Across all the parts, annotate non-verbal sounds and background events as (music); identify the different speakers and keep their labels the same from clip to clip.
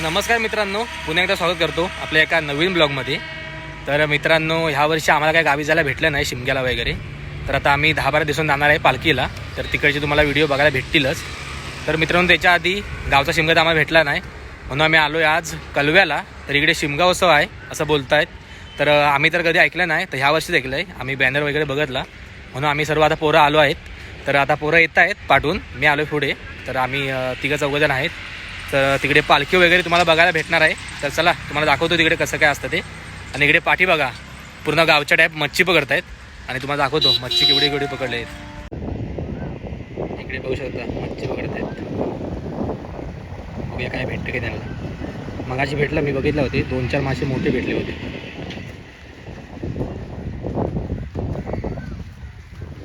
Speaker 1: तर नमस्कार मित्रांनो पुन्हा एकदा स्वागत करतो आपल्या एका नवीन ब्लॉगमध्ये. तर मित्रांनो ह्या वर्षी आम्हाला काय गावी जायला भेटलं नाही शिमग्याला वगैरे. तर आता आम्ही दहा बारा दिवसांनी जाणार आहे पालखीला. तर तिकडचे तुम्हाला व्हिडिओ बघायला भेटतीलच. तर मित्रांनो त्याच्या आधी गावचा शिमगा तर आम्हाला भेटला नाही. म्हणून आम्ही आलो आहे आज कलव्याला. तर इकडे शिमगा उत्सव आहे असं बोलतायत. तर आम्ही तर कधी ऐकलं नाही तर ह्या वर्षीच ऐकलं आहे आम्ही बॅनर वगैरे बघितला. म्हणून आम्ही सर्व आता पोरं आलो आहेत. तर आता पोरं येत आहेत पाठवून. मी आलो पुढे. तर आम्ही तिघं चौघजण आहेत. तर तिकडे पालखी वगैरे तुम्हाला बघायला भेटणार आहे. तर चला तुम्हाला दाखवतो तिकडे कसं काय असतं ते. आणि इकडे पाठी बघा पूर्ण गावच्या टाईप मच्छी पकडतायत. आणि तुम्हाला दाखवतो मच्छी केवढी केवढी पकडले आहेत इकडे बघू शकता मच्छी पकडतायत. बघूया काय भेटतं की त्यांना. मगाशी भेटलं मी बघितलं होते. दोन चार मासे मोठे भेटले होते.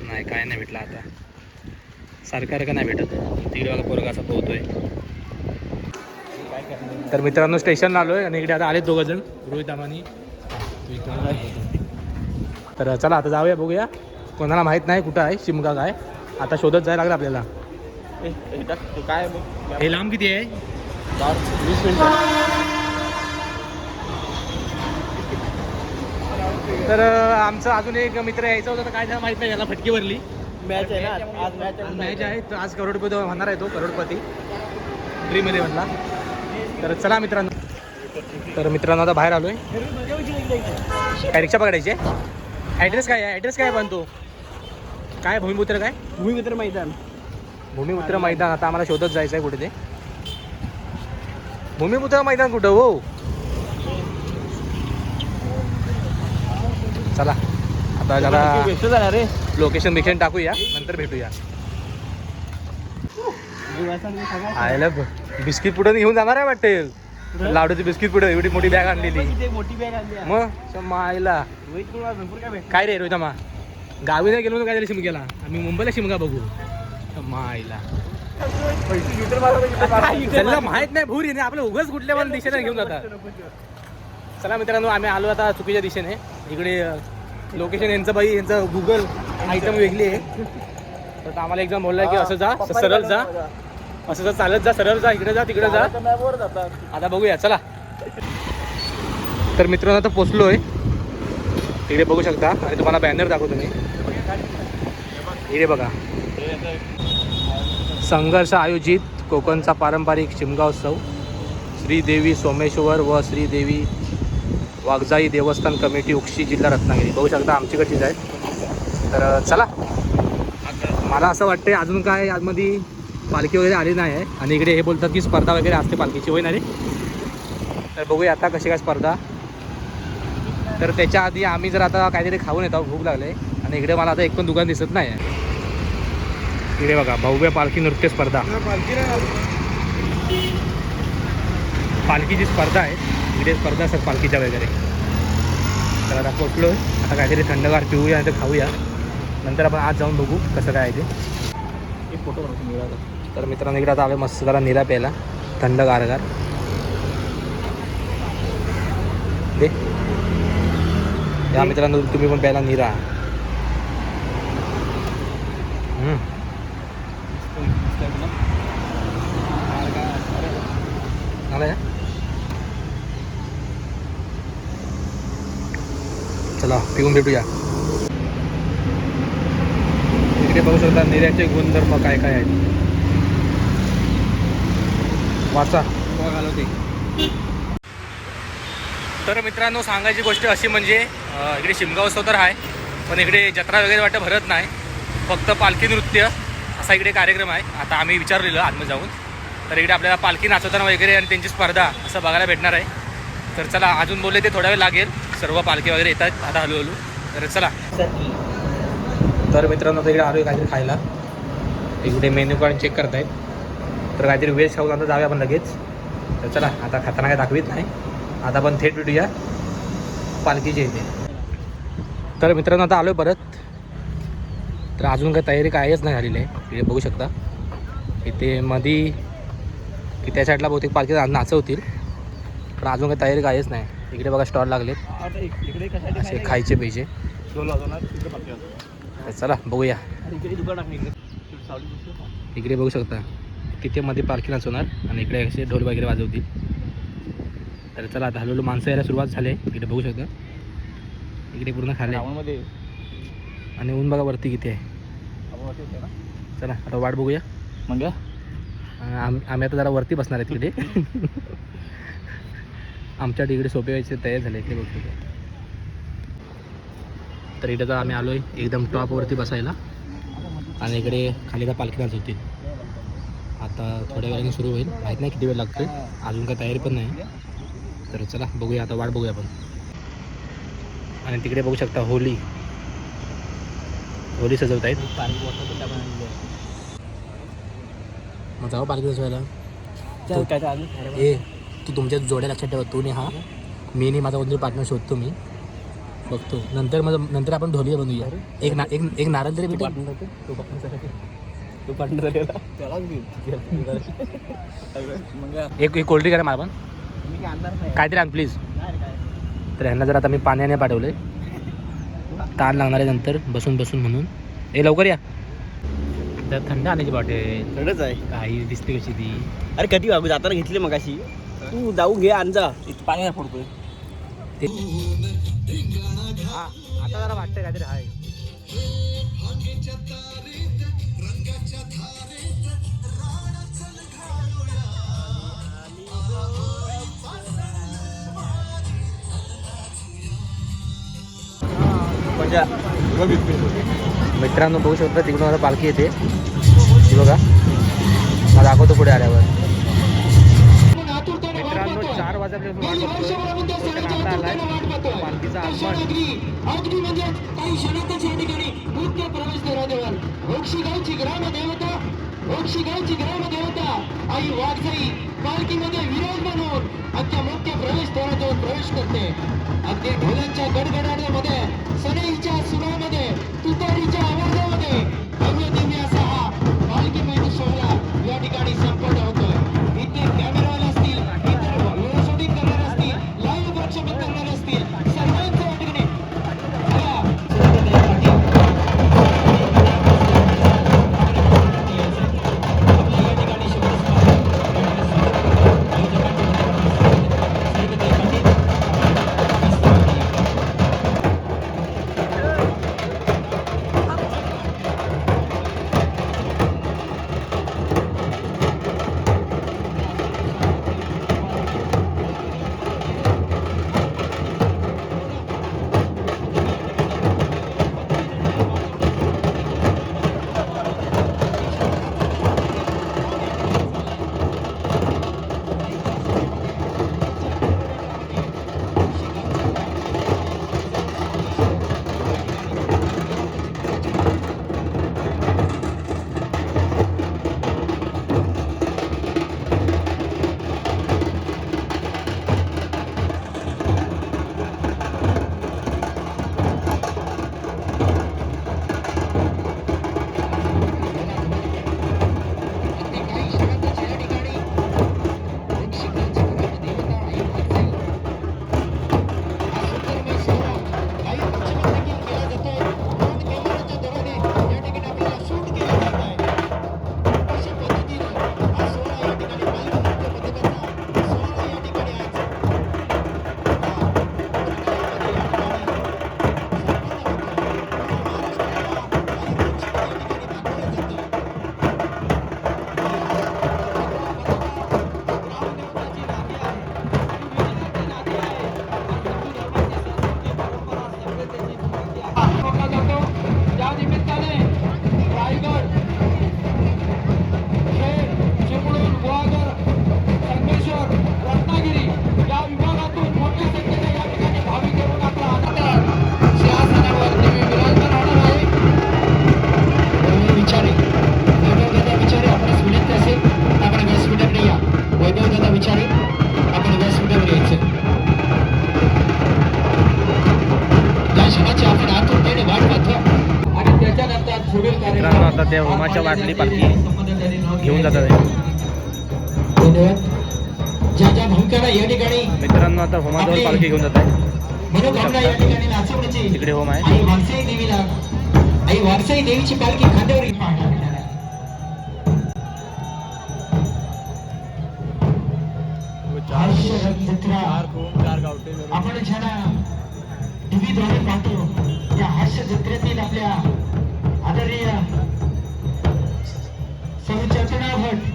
Speaker 1: नाही काय नाही भेटलं आता. सारखं नाही भेटत. तिकडे बघा पोरगा असा पोहतोय. तर मित्रांनो स्टेशनला आलोय आणि इकडे आता आले दोघं जण रोहित आमानी तर चला आता जाऊया बघूया. कोणाला माहीत नाही कुठं आहे शिमगा काय. आता शोधत जायला लागलं आपल्याला.
Speaker 2: काय
Speaker 1: हे लांब किती आहे?
Speaker 2: वीस मिनिटं.
Speaker 1: तर आमचा अजून एक मित्र यायचा होता तर काय झालं माहीत नाही याला फटकी भरली.
Speaker 2: मॅच आहे ना आज मॅच
Speaker 1: आज मॅच आहे तर आज करोडपती होणार आहे तो करोडपती. ड्रीम इलेव्हनला तर चला मित्रांनो. तर मित्रांनो आता बाहेर आलोय. काय रिक्षा पकडायची ॲड्रेस काय आहे? ॲड्रेस काय बनतो काय भूमिपुत्र काय?
Speaker 2: भूमिमित्र मैदान.
Speaker 1: भूमिपुत्र मैदान. आता आम्हाला शोधत जायचं आहे कुठे ते भूमिपुत्र मैदान कुठं हो? चला. आता जरा लोकेशन बिकेशन टाकूया. नंतर भेटूया. आयला बिस्किट पुढे घेऊन जाणार आहे वाटते लाडूची बिस्किट पुढे एवढी मोठी बॅग आणलेली.
Speaker 2: मोठी बॅग आणली आहे.
Speaker 1: मग? श- मायला.
Speaker 2: काय
Speaker 1: रे रोहित मा गावी नाही गेलो काय झालं शिमग्याला. आम्ही मुंबईला शिमगा बघू. मायला. त्यांना माहीत नाही भूर येणे आपलं उगच कुठल्या पण दिशेने घेऊन जातात. चला मित्रांनो आम्ही आलो आता चुकीच्या दिशेने. इकडे लोकेशन यांचं बाई यांचं गुगल आयटम वेगळी आहे. (laughs) तर आम्हाला एकदम बोलला की असं जा सरळ जा. असं जा चालत जा सरळ जा इकडे जा तिकडे जा.
Speaker 2: वर जातात.
Speaker 1: आता बघूया चला. तर मित्रांनो आता पोचलोय. इकडे बघू शकता. आणि तुम्हाला बॅनर दाखवतो मी. इकडे बघा. संघर्ष आयोजित कोकणचा पारंपरिक शिमगा उत्सव. श्रीदेवी सोमेश्वर व श्रीदेवी वाघजाई देवस्थान कमिटी उक्षी जिल्हा रत्नागिरी. बघू शकता आमच्याकडचीच आहे. तर चला. मला असं वाटतंय अजून काय आतमध्ये पालखी वगैरे आली नाही आहे. आणि इकडे हे बोलतात की स्पर्धा वगैरे असते पालखीची होय ना रे? तर बघूया आता कशी काय स्पर्धा. तर त्याच्या आधी आम्ही जर आता काहीतरी खाऊन येतो भूक लागले. आणि इकडे मला आता एक पण दुकान दिसत नाही आहे. इकडे बघा भव्य पालखी नृत्य स्पर्धा. पालखीची स्पर्धा आहे. इकडे स्पर्धा असतात पालखीच्या वगैरे. तर आता पोचलो. आता काहीतरी थंडगार पिऊया आणि ते खाऊया. नंतर आपण आज जाऊन बघू कसं काय आहे ते.
Speaker 2: एक फोटो मिळाला.
Speaker 1: तर मित्रांनो इकडे आता आलो मस्त जरा निरा प्यायला. थंड गारगार. दे. या मित्रांनो तुम्ही पण प्यायला निरा? चला पिऊन भेटूया. इकडे बघू शकता निर्याचे गुणधर्म काय काय आहेत. वाचा. तर मित्रांनो सांगायची गोष्ट अशी म्हणजे इकडे शिमगाव उत्सव तर आहे पण इकडे जत्रा वगैरे वाटतं भरत नाही. फक्त पालखी नृत्य असा इकडे कार्यक्रम आहे. आता आम्ही विचारलेलं आतमध्ये जाऊन. तर इकडे आपल्याला पालखी नाचवताना वगैरे आणि त्यांची स्पर्धा असं बघायला भेटणार आहे. तर चला अजून बोलले ते थोडा वेळ लागेल. सर्व पालखी वगैरे येतात आता हळूहळू. तर चला. तर मित्रांनो इकडे आलो काहीतरी खायला. इकडे मेन्यू कार्ड चेक करतायत. तर काहीतरी वेज खाऊन आता जाऊया आपण लगेच. तर चला आता खाताना काय दाखवीत नाही. आता आपण थेट भेटूया पालखीच्या इथे तर मित्रांनो आता आलो परत. तर अजून काही तयारी कायच नाही झालेली आहे. बघू शकता. इथे मधी की त्या साईडला बहुतेक पालखी नाचवतील. पण अजून काही तयारी कायच नाही. इकडे बघा स्टॉल लागलेत.
Speaker 2: कशासाठी
Speaker 1: असे खायचे. तर चला बघूया?
Speaker 2: इकडे
Speaker 1: बघू शकता. तिथे मध्ये पालखी नाचवणार आणि इकडे असे ढोल वगैरे वाजवतील. तर चला आता हळूहळू माणसं यायला सुरुवात झाली आहे. इकडे बघू शकता. इकडे पूर्ण खाली आणि ऊन बघा वरती किती आहे. चला आता वाट बघूया.
Speaker 2: मग
Speaker 1: आम आम्ही आता जरा वरती बसणार आहे तिकडे आमच्या तिकडे सोपे व्हायचे तयार झाले ते बघू शकता. तर इकडे तर आम्ही आलो आहे एकदम टॉपवरती बसायला. आणि इकडे खाली का पालखी नाच होती आता थोड्या वेळाने सुरू होईल. माहीत नाही किती वेळ लागतोय. अजून काय तयारी पण नाही. तर चला बघूया. आता वाट बघूया आपण. आणि तिकडे बघू शकता होली. होली सजवत आहेत. मग जाऊ पालखी सजवायला. ए तू तुमच्या जोड्या लक्षात ठेवा. तू नाही हा. मी नाही माझा कोणतरी पार्टनर शोधतो मी. बघतो. नंतर मग नंतर आपण ढोलिया बनवूया. एक ना एक नारळ तरी भेटेल.
Speaker 2: तू झालेला मग
Speaker 1: एक एक कोल्ड्रिंक आहे मला पण काहीतरी आण प्लीज तर ह्यांना जर आता मी पाण्याने पाठवलंय ताण लागणार आहे नंतर बसून बसून म्हणून. ए लवकर या. तर थंड आणायची बॉटेल
Speaker 2: थोडंच आहे.
Speaker 1: काही दिसते कशी ती.
Speaker 2: अरे कधी बाबू जाताना घेतली मग अशी तू जाऊ घे आणजा पाणी नाही पडतोय
Speaker 1: ते आता जरा वाटतं काहीतरी आहे. मित्रांनो बघू शकता तिकडून मला पालखी येते. ती बघा. मला दाखवतो पुढे आल्यावर. मित्रांनो चार वाजल्यापासून आलाय पालखीचा आगमन.
Speaker 3: अगदी म्हणजे काही होता आई ठिकाणी मुख्य प्रवेशद्वाराजवळ ओक्षीगावची ग्रामदेवता ओक्षीगावची ग्रामदेवता आई वाघजाई पालखीमध्ये विराजमान होऊन अख्ख्या मुख्य प्रवेशद्वाराजवळ प्रवेश करते. अगदी ढोलांच्या गडगडाटामध्ये सनईच्या सुरामध्ये
Speaker 1: वाटली पालखी. घेऊन जातात मित्रांनो आता होमाजवळ पालखी घेऊन जात आहे तिकडे होम आहे.
Speaker 3: देवीची पालखी खांद्यावर आपण ज्याला टीव्हीद्वारे पाहतो या हास्य जत्रेतील आपल्या आदरणीय सौ चेतना भट.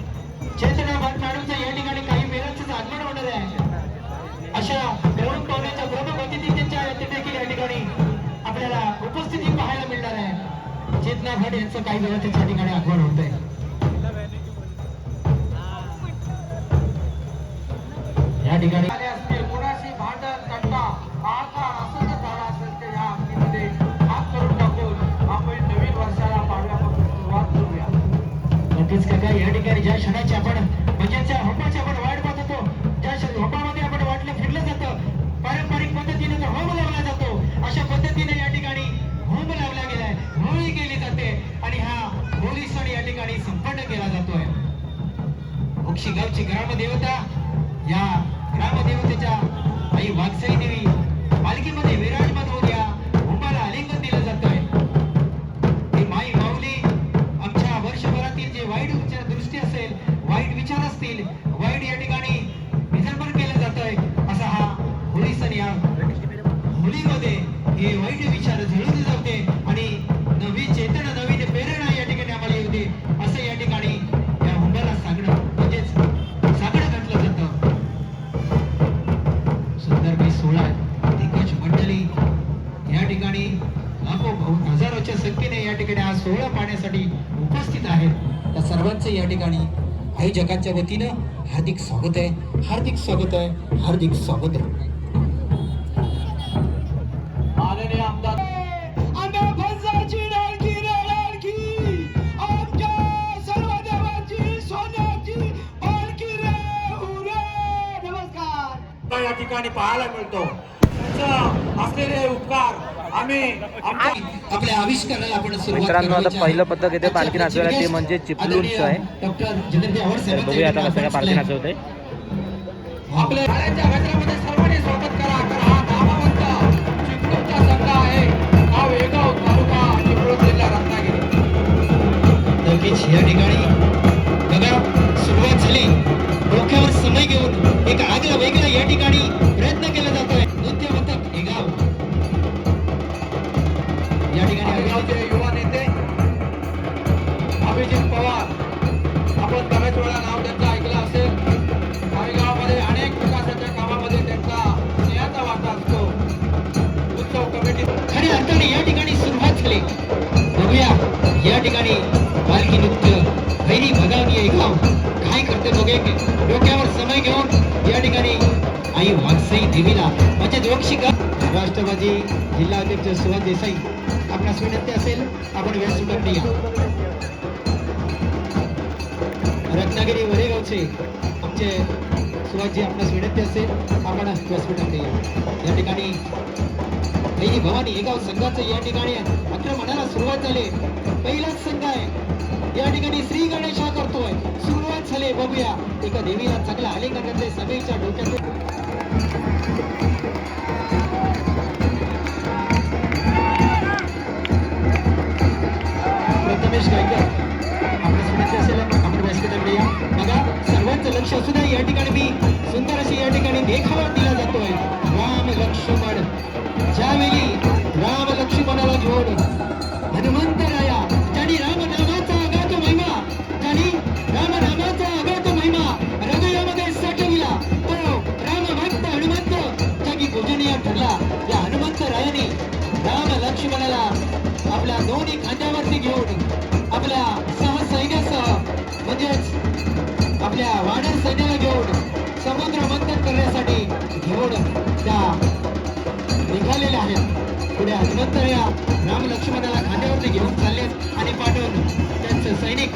Speaker 3: चेतना भट मॅडमचं या ठिकाणी काही वेळाच आगमन होणार आहे. अशा गौरव पाहुण्याच्या प्रमुख अतिथींच्या त्यांच्या देखील या ठिकाणी आपल्याला उपस्थिती पाहायला मिळणार आहे. चेतना भट यांचं काही वेळा त्याच्या ठिकाणी आगमन होत आहे या ठिकाणी
Speaker 4: या
Speaker 3: ठिकाणी ज्या क्षणाची आपण म्हणजे त्या आपण वाट पाहत होतो ज्या आपण वाटलं फिरलं जातं. पारंपरिक पद्धतीने होम लावला जातो. अशा पद्धतीने या ठिकाणी होम लावला गेलाय होळी केली जाते आणि हा होळी सण या ठिकाणी संपन्न केला जातोय. ओक्षी गावची ग्रामदेवता या आयोजकांच्या वतीनं हार्दिक स्वागत आहे. हार्दिक स्वागत आहे. हार्दिक स्वागत. आहे
Speaker 4: माननीय आमदार या ठिकाणी पाहायला मिळतो. त्यांचं असलेले उपकार
Speaker 1: मित्रांनो, आता. पहिलं पथक येते पालखी नाचवायला, ते म्हणजे चिपळूणचं आहे. बघूया आता कसं काय पालखी नाचवते
Speaker 4: हा आहे. हा
Speaker 3: नक्कीच या ठिकाणी बघा सुरुवात झाली. डोक्यावर समय घेऊन एक आगळा वेगळा या ठिकाणी
Speaker 4: अजित पवार. आपण बऱ्याच वेळा नाव त्यांचं ऐकलं असेल. आदिगावमध्ये अनेक विकासाच्या कामामध्ये त्यांचा स्नेहाचा वाटा असतो. उत्सव कमिटी
Speaker 3: खऱ्या अर्थाने या ठिकाणी सुरुवात झाली. बघूया. या ठिकाणी पालखी नृत्य भैरी भगावनी हे गाव. काय करते बघे डोक्यावर समय घेऊन या ठिकाणी आई वाघसाई देवीला म्हणजे जोक्षी का राष्ट्रवादी जिल्हा अध्यक्ष सुहास देसाई. आपणास विनंती असेल आपण व्यासपीठाकडे या. रत्नागिरी वरेगावचे आमचे सुभाषजी आपणास विनंती असेल आपण व्यासपीठाकडे या. ठिकाणी देवी भवानी हे गाव संघाचं या ठिकाणी आक्रमणाला सुरुवात झाली. पहिलाच संघ आहे. या ठिकाणी श्री गणेश हा करतोय. सुरुवात झाली बघूया. एका देवीला चांगला आलिंगन घातले सगळीच्या डोक्यात प्रथमेश सर्वांचं लक्ष असू द्या. या ठिकाणी मी सुंदर अशी या ठिकाणी देखावा दिला जातोय. राम लक्ष्मण. ज्यावेळी राम लक्ष्मणाला घेऊन हनुमंत राया ज्यांनी राम नामाचा अगाध महिमा ज्यांनी राम नामाचा महिमा हृदयामध्ये साठविला तो राम भक्त हनुमंत जागी पूजनीय ठरला. या हनुमंत रायाने राम लक्ष्मणाला आपल्या दोन्ही खांद्यावरती घेऊन आपल्या सहसैन्यासह म्हणजेच आपल्या वानर सैन्याला घेऊन समुद्र मंथन करण्यासाठी घेऊन त्या निघालेल्या आहेत. पुढे हनुमंतराया राम लक्ष्मणाला खांद्यावरती घेऊन चालले आणि पाठवून त्यांचे सैनिक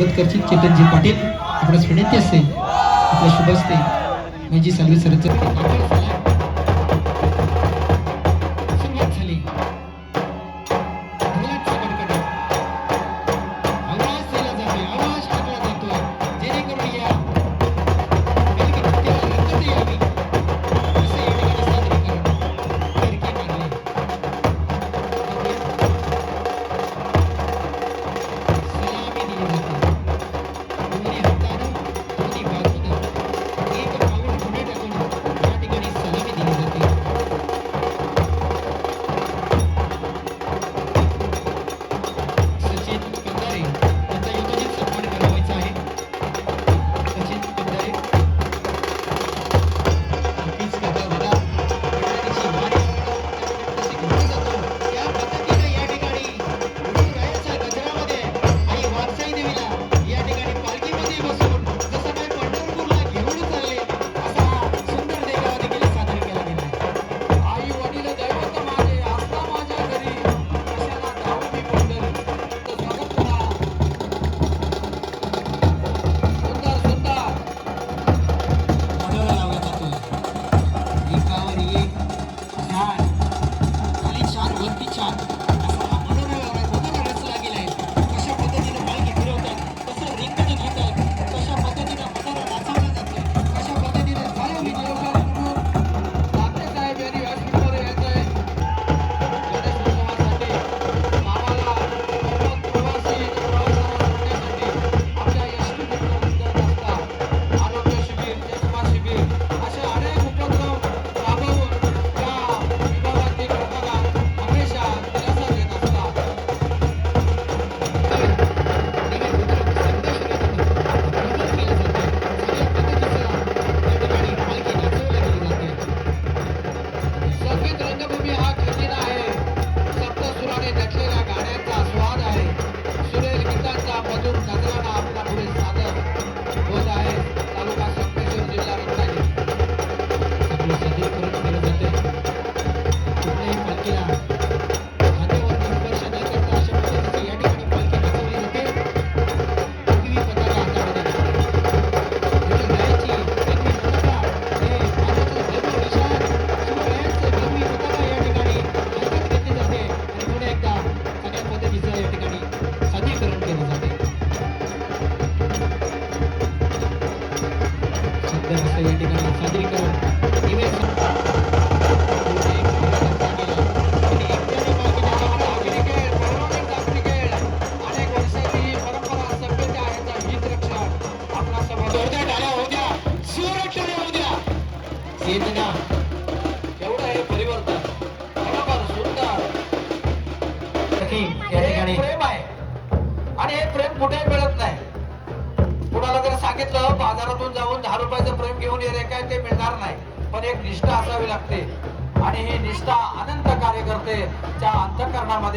Speaker 4: स्वागत
Speaker 3: करशील चेतनजी पाटील आपल्या विनंती असते आपल्या शुभ असते म्हणजे सर्व सरच
Speaker 4: Nanti.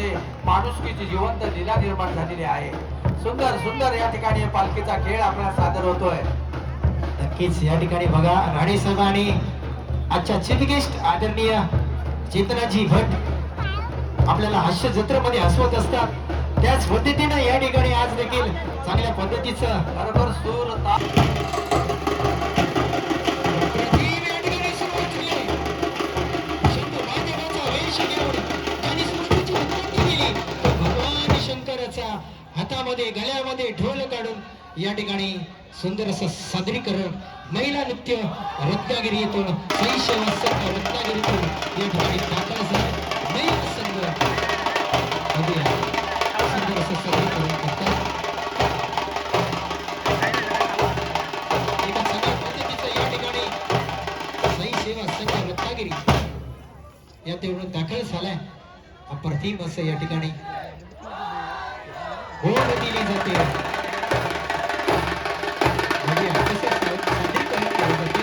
Speaker 4: अंतकरणामध्ये माणुसकीची जिवंत लीला निर्माण झालेली आहे. सुंदर सुंदर या ठिकाणी पालखीचा खेळ आपल्याला सादर होतोय.
Speaker 3: नक्कीच या ठिकाणी बघा राणे साहेब आणि आजच्या चीफ गेस्ट आदरणीय चेतनाजी भट आपल्याला हास्य जत्रेमध्ये हसवत असतात. त्याच पद्धतीनं या ठिकाणी आज देखील चांगल्या पद्धतीचं
Speaker 4: बरोबर सूर
Speaker 3: हातामध्ये गळ्यामध्ये ढोल काढून या ठिकाणी सुंदर असं सादरीकरण महिला नृत्य रत्नागिरी येथून रत्नागिरीतून या ठिकाणी दाखल झाला महिला संघ सुंदर असं सादरीकरण करतात. एका पद्धतीचं या ठिकाणी सेवा संघ रत्नागिरी या तेवढं दाखल झालाय. अप्रतिम असं या ठिकाणी ओढ दिली जाते बघूया कसं सा- सादरीकरण केलं जाते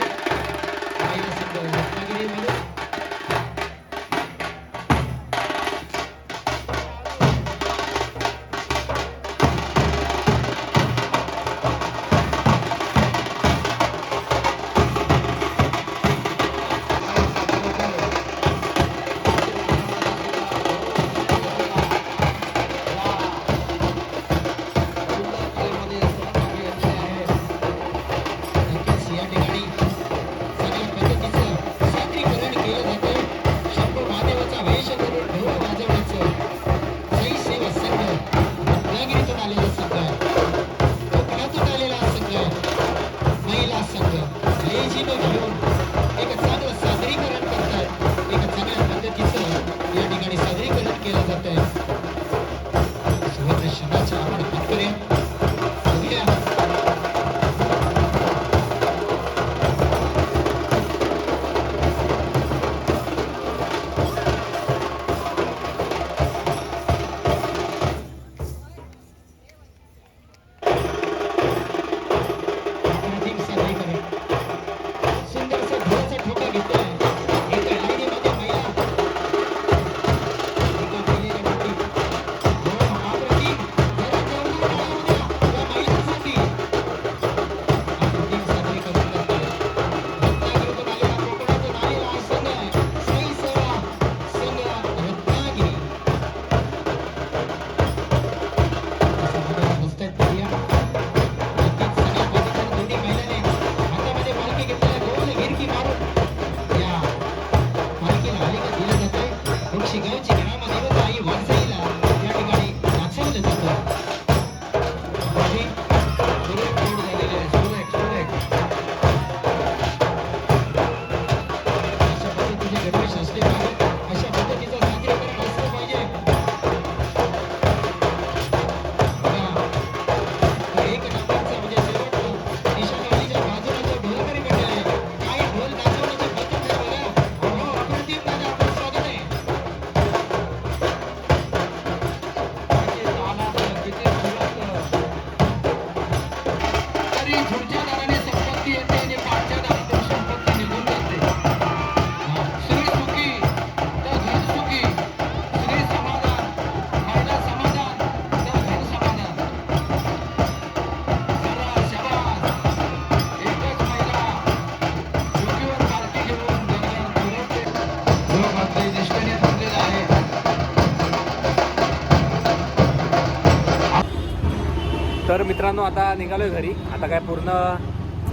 Speaker 1: मित्रांनो आता निघालोय घरी. आता काय पूर्ण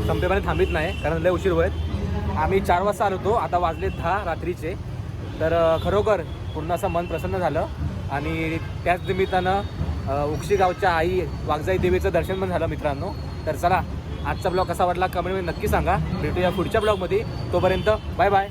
Speaker 1: संपेपर्यंत थांबित नाही कारण लय उशीर होत आम्ही चार वाजता आलो होतो आता वाजले दहा रात्रीचे. तर खरोखर पूर्ण असं मन प्रसन्न झालं. आणि त्याच निमित्तानं उक्षी गावच्या आई वाघजाई देवीचं दर्शन पण झालं मित्रांनो. तर चला आजचा ब्लॉग कसा वाटला कमेंटमध्ये नक्की सांगा. भेटूया पुढच्या ब्लॉगमध्ये. तोपर्यंत बाय बाय.